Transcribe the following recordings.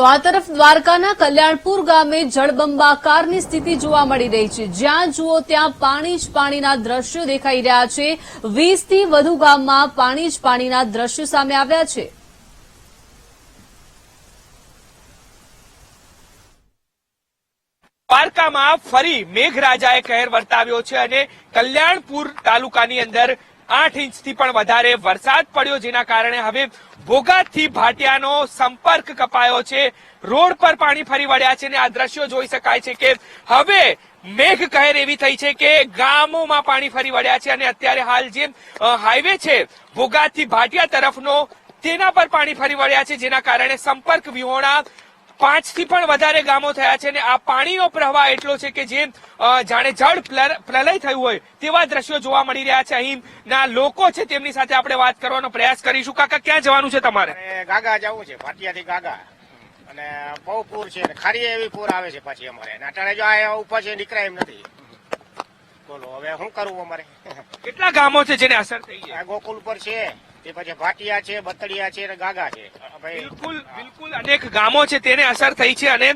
તો આ તરફ દ્વારકાના કલ્યાણપુર ગામે જળબંબાકારની સ્થિતિ જોવા મળી રહી છે. જ્યાં જુઓ ત્યાં પાણી જ પાણીના દ્રશ્યો દેખાઈ રહ્યા છે. વીસથી વધુ ગામમાં પાણી જ પાણીના દ્રશ્યો સામે આવ્યા છે. દ્વારકામાં ફરી મેઘરાજાએ કહેર વર્તાવ્યો છે અને કલ્યાણપુર તાલુકાની અંદર આઠ ઇંચથી પણ વધારે વરસાદ પડ્યો, જેના કારણે હવે ભોગાતથી ભાટિયાનો સંપર્ક કપાયો છે. રોડ પર પાણી ફરી વળ્યા છે અને આ દ્રશ્યો જોઈ શકાય છે કે હવે મેઘ કહેર એવી થઈ છે કે ગામોમાં પાણી ફરી વળ્યા છે અને અત્યારે હાલ જે હાઈવે છે, ભોગાથી ભાટિયા તરફનો, તેના પર પાણી ફરી વળ્યા છે, જેના કારણે સંપર્ક વિહોણા પાંચથી પણ વધારે ગામો થયા છે અને આ પાણીનો પ્રવાહ એટલો છે કે જે જાણે જળ પ્રલય થયું હોય તેવા દ્રશ્યો જોવા મળી રહ્યા છે. અહીંના લોકો છે તેમની સાથે આપણે વાત કરવાનો પ્રયાસ કરીશું. કાકા ક્યાં જવાનું છે તમારે? ગાગા જવું છે ભાટિયાથી ગાગા. અને બહુ પૂર છે ખારી એવી પૂર આવે છે પછી અમારે. અને અટાણે જો આ ઉપર છે નીકળાય એમ નથી. બોલો હવે શું કરવું અમારે? કેટલા ગામો છે જેને અસર થઈ છે? ગોકુલ ઉપર છે. તે પછી ભાટિયા છે બતડિયા છે અને ગાગા છે. બિલકુલ બિલકુલ. અનેક ગામો છે તેને અસર થઈ છે અને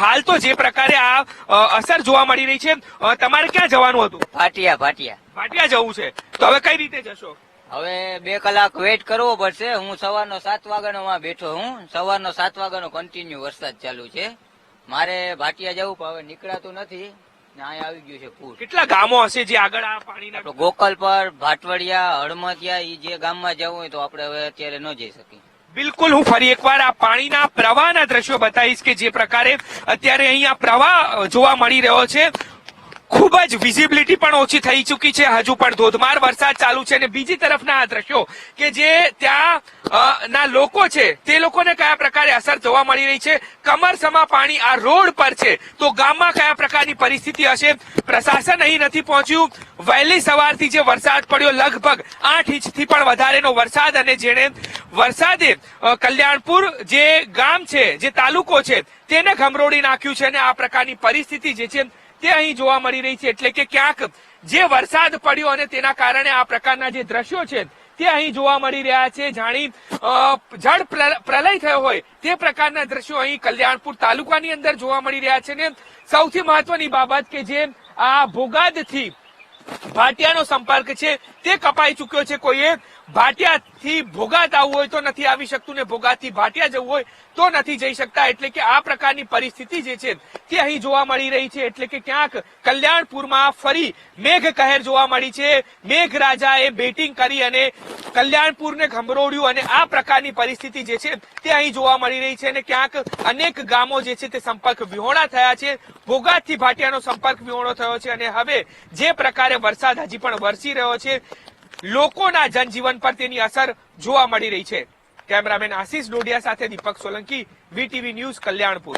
હાલ તો જે પ્રકારે આ અસર જોવા મળી રહી છે તમારે ક્યાં જવાનું હતું? ભાટિયા ભાટિયા. ભાટિયા જવું છે. તો હવે કઈ રીતે જશો? હવે બે કલાક વેઇટ કરવો પડશે. હું સવારનો સાત વાગ્યાનો માં બેઠો હું. સવારનો સાત વાગ્યાનો કન્ટિન્યુ વરસાદ ચાલુ છે. મારે ભાટિયા જવું પણ હવે નીકળાતું નથી. અહીંયા આવી ગયું છે પૂર કેટલા ગામો હશે જે આગળ આ પાણીના ગોકલ પર ભાટવડિયા હળમતિયા એ જે ગામમાં જવું હોય તો આપણે હવે અત્યારે ન જઈ શકીએ. બિલકુલ હું ફરી એકવાર આ પાણીના પ્રવાહના દ્રશ્યો બતાવીશ કે જે પ્રકારે અત્યારે અહીંયા પ્રવાહ જોવા મળી રહ્યો છે. ખૂબ જ વિઝિબિલિટી પણ ઓછી થઈ ચૂકી છે. હજુ પણ ધોધમાર વરસાદ ચાલુ છે. અને બીજી તરફના આ દ્રશ્યો કે જે ત્યાં ના, લોકો છે. તે લોકોને કયા પ્રકારે અસર જોવા મળી રહી છે? કમરસમા પાણી આ રોડ પર છે. તો ગામમાં કયા પ્રકારની પરિસ્થિતિ હશે? પ્રશાસન અહીં નથી પહોંચ્યું. વહેલી સવારથી જે વરસાદ પડ્યો, લગભગ આઠ ઇંચથી પણ વધારેનો વરસાદ અને જેણે વરસાદે કલ્યાણપુર જે ગામ છે, જે તાલુકો છે, તેને ગમરોડી નાખ્યું છે અને આ પ્રકારની પરિસ્થિતિ જે છે, તે અહીં જોવા મળી રહી છે. એટલે કે ક્યાંક જે વરસાદ પડ્યો અને તેના કારણે આ પ્રકારના જે દ્રશ્યો છે તે અહીં જોવા મળી રહ્યા છે. જાણી જળ પ્ર- પ્રલય થયો હોય તે પ્રકારના દ્રશ્યો અહીં કલ્યાણપુર તાલુકાની અંદર જોવા મળી રહ્યા છે ને સૌથી મહત્વની બાબત કે જે આ ભોગાદથી ભાટિયાનો સંપર્ક છે તે કપાઈ ચુક્યો છે. કોઈએ ભાટિયાથી ભોગાત આવવું હોય તો નથી આવી શકતું ને ભોગાતથી ભાટિયા જવું હોય તો નથી જઈ શકતા. એટલે કે આ પ્રકારની પરિસ્થિતિ જે છે તે અહીં જોવા મળી રહી છે. એટલે કે ક્યાંક કલ્યાણપુરમાં ફરી મેઘ કહેર જોવા મળી છે. મેઘરાજાએ બેટિંગ કરી અને કલ્યાણપુરને ગમરોડ્યું અને આ પ્રકારની પરિસ્થિતિ જે છે તે અહીં જોવા મળી રહી છે અને ક્યાંક અનેક ગામો જે છે તે સંપર્ક વિહોણા થયા છે. ભોગાતથી ભાટિયાનો સંપર્ક વિહોણો થયો છે અને હવે જે પ્રકારે વરસાદ હજી પણ વરસી રહ્યો છે લોકોના જનજીવન પર તેની અસર જોવા મળી રહી છે. કેમેરામેન આશીષ ડોડિયા સાથે દીપક સોલંકી, વીટીવી ન્યૂઝ કલ્યાણપુર.